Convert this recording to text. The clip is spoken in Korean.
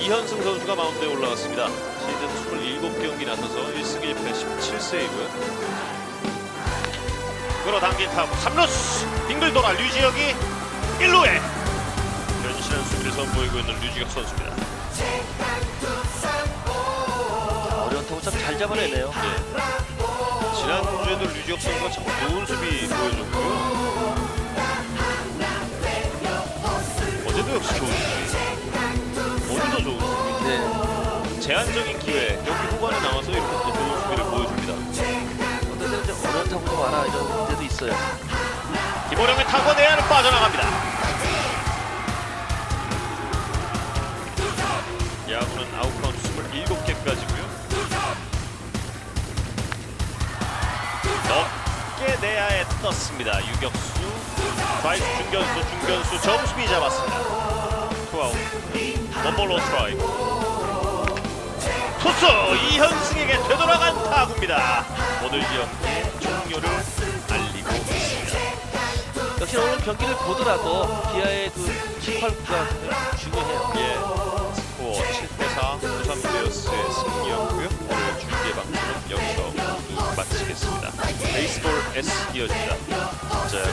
이현승 선수가 마운드에 올라왔습니다. 시즌 27경기 나서서 1승 1패 17세이브. 끌어당긴 타구 3루수 빙글 돌아 류지혁이 1루에 변신한 수비를 선보이고 있는 류지혁 선수입니다. 어려운 타구 참 잘 잡아내네요. 예. 지난주에도 류지혁 선수가 참 좋은 수비 보여줬고요. 어제도 역시 좋은 제한적인 기회 경기 후반에 나와서 이렇게 또 좋은 수비를 보여줍니다. 어떨 때는 좀 어려운 타구 좀 와라 이런 때도 있어요. 김호령의 타고 내야는 빠져나갑니다. 야구는 아웃카운트 27개까지고요. 넓게 내야에 떴습니다. 유격수, 좌익 중견수, 중견수 정수비 잡았습니다. 투아웃, 원볼 원스트라이크. 투수 이현승에게 되돌아간 타구입니다. 오늘 경기의 종료를 알리고 있습니다. 역시 오늘 경기를 보더라도 기아의 그 18구가 중요해요. 예, 스코어 7대4 두산 베어스의 승리였고요. 오늘 중계 방송은 여기서 모두 마치겠습니다. 베이스볼 S 이어집니다. 진짜